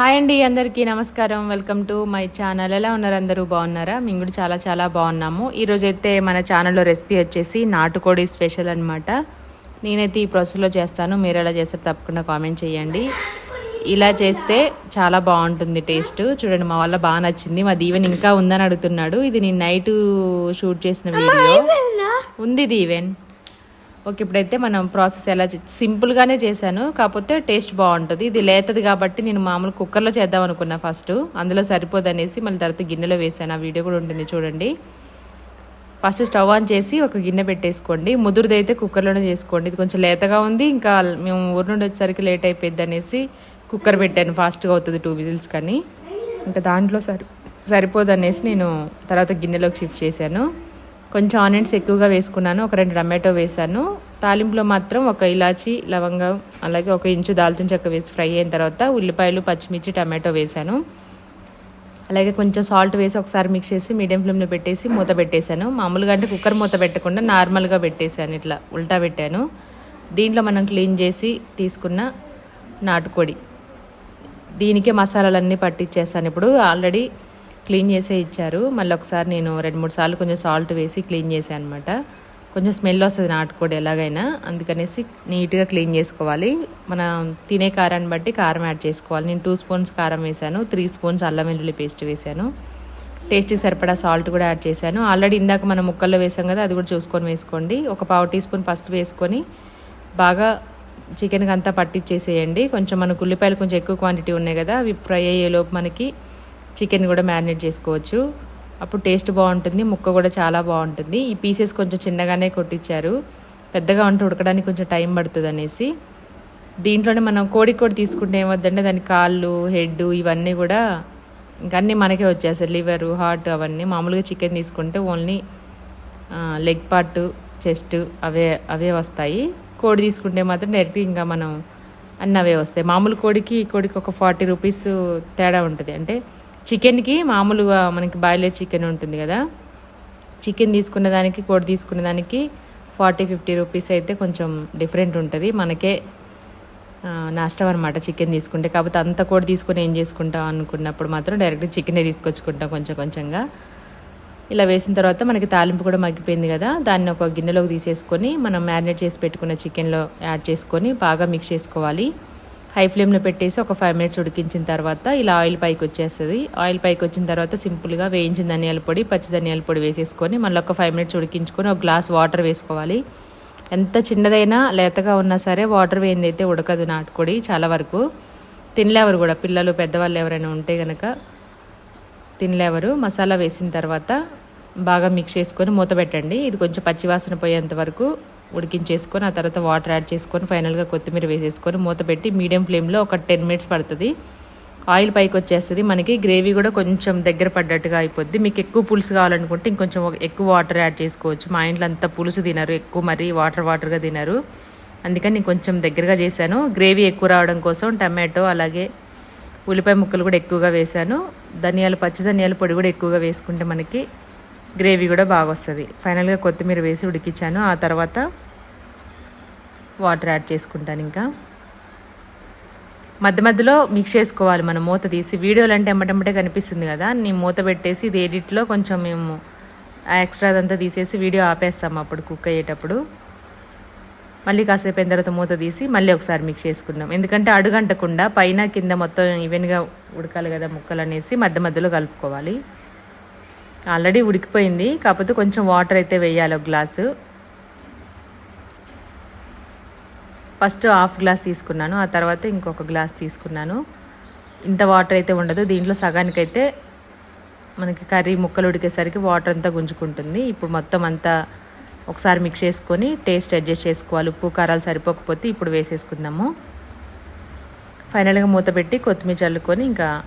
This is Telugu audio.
హాయ్ అండి అందరికీ నమస్కారం. Welcome to my channel. ఎలా ఉన్నారు అందరూ? బాగున్నారా? మేము కూడా చాలా చాలా బాగున్నాము. ఈరోజు అయితే మన ఛానల్లో రెసిపీ వచ్చేసి నాటుకోడి స్పెషల్ అనమాట నేనైతే ఈ ప్రాసెస్లో చేస్తాను. మీరు ఎలా చేస్తారు తప్పకుండా కామెంట్ చేయండి. ఇలా చేస్తే చాలా బాగుంటుంది టేస్ట్. చూడండి మా వల్ల బాగా నచ్చింది. మా దీవెన్ ఇంకా ఉందని అడుగుతున్నాడు. ఇది నేను నైట్ షూట్ చేసిన వీడియో. ఉంది దీవెన్. ఓకే ఇప్పుడైతే మనం ప్రాసెస్ ఎలా సింపుల్గానే చేశాను కాకపోతే టేస్ట్ బాగుంటుంది. ఇది లేతది కాబట్టి నేను మామూలు కుక్కర్లో చేద్దాం అనుకున్నా ఫస్ట్. అందులో సరిపోదనేసి మళ్ళీ తర్వాత గిన్నెలో వేసాను ఆ వీడియో కూడా ఉంటుంది చూడండి. ఫస్ట్ స్టవ్ ఆన్ చేసి ఒక గిన్నె పెట్టేసుకోండి. ముదురుది అయితే కుక్కర్లోనే చేసుకోండి. ఇది కొంచెం లేతగా ఉంది ఇంకా మేము ఊరు నుండి వచ్చేసరికి లేట్ అయిపోయింది అనేసి కుక్కర్ పెట్టాను. ఫాస్ట్గా అవుతుంది టూ విజిల్స్ కానీ. ఇంకా దాంట్లో సరి సరిపోదు అనేసి నేను తర్వాత గిన్నెలోకి షిఫ్ట్ చేశాను. కొంచెం ఆనియన్స్ ఎక్కువగా వేసుకున్నాను. ఒక రెండు టమాటో వేసాను. తాలింపులో మాత్రం ఒక ఇలాచి లవంగం అలాగే ఒక ఇంచు దాల్చిన చెక్క వేసి ఫ్రై అయిన తర్వాత ఉల్లిపాయలు పచ్చిమిర్చి టమాటో వేసాను. అలాగే కొంచెం సాల్ట్ వేసి ఒకసారి మిక్స్ చేసి మీడియం ఫ్లేమ్లో పెట్టేసి మూత పెట్టేశాను. మామూలుగా అంటే కుక్కర్ మూత పెట్టకుండా నార్మల్గా పెట్టేశాను. ఇట్లా ఉల్టా పెట్టాను. దీంట్లో మనం క్లీన్ చేసి తీసుకున్న నాటుకోడి. దీనికే మసాలాలన్నీ పట్టించేసాను ఇప్పుడు ఆల్రెడీ క్లీన్ చేసే ఇచ్చారు. మళ్ళీ ఒకసారి నేను రెండు మూడు సార్లు కొంచెం సాల్ట్ వేసి క్లీన్ చేసాను అనమాట కొంచెం స్మెల్ వస్తుంది నాటుకోడి ఎలాగైనా. అందుకనేసి నీట్గా క్లీన్ చేసుకోవాలి. మనం తినే కారాన్ని బట్టి కారం యాడ్ చేసుకోవాలి. నేను టూ స్పూన్స్ కారం వేసాను. త్రీ స్పూన్స్ అల్లం వెల్లుల్లి పేస్ట్ వేసాను. టేస్ట్కి సరిపడా సాల్ట్ కూడా యాడ్ చేశాను. ఆల్రెడీ ఇందాక మనం ముక్కల్లో వేసాం కదా అది కూడా చూసుకొని వేసుకోండి. ఒక పావు టీ స్పూన్ పసుపు వేసుకొని బాగా చికెన్కి అంతా పట్టించేసేయండి కొంచెం మనకు ఉల్లిపాయలు కొంచెం ఎక్కువ క్వాంటిటీ ఉన్నాయి కదా అవి ఫ్రై అయ్యేలోపు మనకి చికెన్ కూడా మ్యారినేట్ చేసుకోవచ్చు. అప్పుడు టేస్ట్ బాగుంటుంది ముక్క కూడా చాలా బాగుంటుంది. ఈ పీసెస్ కొంచెం చిన్నగానే కొట్టించారు. పెద్దగా ఉంటే ఉడకడానికి కొంచెం టైం పడుతుంది అనేసి దీంట్లోనే మనం కోడి కోడి తీసుకుంటే ఏమవుతుందంటే దాని కాళ్ళు హెడ్ ఇవన్నీ కూడా ఇంకా అన్నీ మనకే వచ్చేస్తాయి. లివరు హార్ట్ అవన్నీ. మామూలుగా చికెన్ తీసుకుంటే ఓన్లీ లెగ్ పార్ట్ చెస్ట్ అవే అవే వస్తాయి. కోడి తీసుకుంటే మాత్రం డైరెక్ట్ ఇంకా మనం అన్నీ అవే వస్తాయి. మామూలు కోడికి కోడికి ఒక ఫార్టీ రూపీస్ తేడా ఉంటుంది. అంటే చికెన్కి మామూలుగా మనకి బాయిలర్ చికెన్ ఉంటుంది కదా. చికెన్ తీసుకున్న దానికి కోడి తీసుకున్న దానికి ఫార్టీ ఫిఫ్టీ రూపీస్ అయితే కొంచెం డిఫరెంట్ ఉంటుంది. మనకే నష్టం అనమాట చికెన్ తీసుకుంటే. కాకపోతే అంత కోడి తీసుకొని ఏం చేసుకుంటాం అనుకున్నప్పుడు మాత్రం డైరెక్ట్ చికెనే తీసుకొచ్చుకుంటాం కొంచెం కొంచెంగా. ఇలా వేసిన తర్వాత మనకి తాలింపు కూడా మగ్గిపోయింది కదా. దాన్ని ఒక గిన్నెలోకి తీసేసుకొని మనం మ్యారినేట్ చేసి పెట్టుకున్న చికెన్లో యాడ్ చేసుకొని బాగా మిక్స్ చేసుకోవాలి. హై ఫ్లేమ్లో పెట్టేసి ఒక ఫైవ్ మినిట్స్ ఉడికించిన తర్వాత ఇలా ఆయిల్ పైకి వచ్చేస్తుంది. ఆయిల్ పైకి వచ్చిన తర్వాత సింపుల్గా వేయించిన ధనియాల పొడి పచ్చి ధనియాల పొడి వేసేసుకొని మళ్ళీ ఒక ఫైవ్ మినిట్స్ ఉడికించుకొని ఒక గ్లాస్ వాటర్ వేసుకోవాలి. ఎంత చిన్నదైనా లేతగా ఉన్నా సరే వాటర్ వేయింది అయితే ఉడకదు నాటుకోడి చాలా వరకు. తినలేవరు కూడా పిల్లలు పెద్దవాళ్ళు ఎవరైనా ఉంటే కనుక తినలేవరు. మసాలా వేసిన తర్వాత బాగా మిక్స్ చేసుకొని మూత పెట్టండి. ఇది కొంచెం పచ్చివాసన పోయేంత వరకు ఉడికించేసుకొని ఆ తర్వాత వాటర్ యాడ్ చేసుకొని ఫైనల్గా కొత్తిమీర వేసేసుకొని మూత పెట్టి మీడియం ఫ్లేమ్లో ఒక టెన్ మినిట్స్ పడుతుంది. ఆయిల్ పైకి వచ్చేస్తుంది. మనకి గ్రేవీ కూడా కొంచెం దగ్గర పడ్డట్టుగా అయిపోద్ది. మీకు ఎక్కువ పులుసు కావాలనుకుంటే ఇంకొంచెం ఎక్కువ వాటర్ యాడ్ చేసుకోవచ్చు. మా ఇంట్లో అంతా పులుసు తినరు. ఎక్కువ మరీ వాటర్ వాటర్గా తినరు. అందుకని నేను కొంచెం దగ్గరగా చేశాను. గ్రేవీ ఎక్కువ రావడం కోసం టమాటో అలాగే ఉల్లిపాయ ముక్కలు కూడా ఎక్కువగా వేశాను. ధనియాలు పచ్చి ధనియాల పొడి కూడా ఎక్కువగా వేసుకుంటే మనకి గ్రేవీ కూడా బాగా వస్తుంది ఫైనల్గా కొత్తిమీర వేసి ఉడికించాను. ఆ తర్వాత వాటర్ యాడ్ చేసుకుంటాను ఇంకా. మధ్య మధ్యలో మిక్స్ చేసుకోవాలి మనం మూత తీసి. వీడియోలు అంటే ఎమ్మటెమ్మటే కనిపిస్తుంది కదా నేను మూత పెట్టేసి ఇది ఎడిట్లో కొంచెం మేము ఎక్స్ట్రా అదంతా తీసేసి వీడియో ఆపేస్తాము అప్పుడు కుక్ అయ్యేటప్పుడు. మళ్ళీ కాసేపు అయిన తర్వాత మూత తీసి మళ్ళీ ఒకసారి మిక్స్ చేసుకున్నాం ఎందుకంటే అడుగంటకుండా పైన కింద మొత్తం ఈవెన్గా ఉడకాలి కదా ముక్కలు అనేసి మధ్య మధ్యలో కలుపుకోవాలి. ఆల్రెడీ ఉడికిపోయింది. కాకపోతే కొంచెం వాటర్ అయితే వేయాలి ఒక గ్లాసు. ఫస్ట్ హాఫ్ గ్లాస్ తీసుకున్నాను. ఆ తర్వాత ఇంకొక గ్లాస్ తీసుకున్నాను. ఇంత వాటర్ అయితే ఉండదు. దీంట్లో సగానికైతే మనకి కర్రీ ముక్కలు ఉడికేసరికి వాటర్ అంతా గుంజుకుంటుంది. ఇప్పుడు మొత్తం అంతా ఒకసారి మిక్స్ చేసుకొని టేస్ట్ అడ్జస్ట్ చేసుకోవాలి. ఉప్పు కారాలు సరిపోకపోతే ఇప్పుడు వేసేసుకుందాము. ఫైనల్గా మూత పెట్టి కొత్తిమీర చల్లుకొని ఇంకా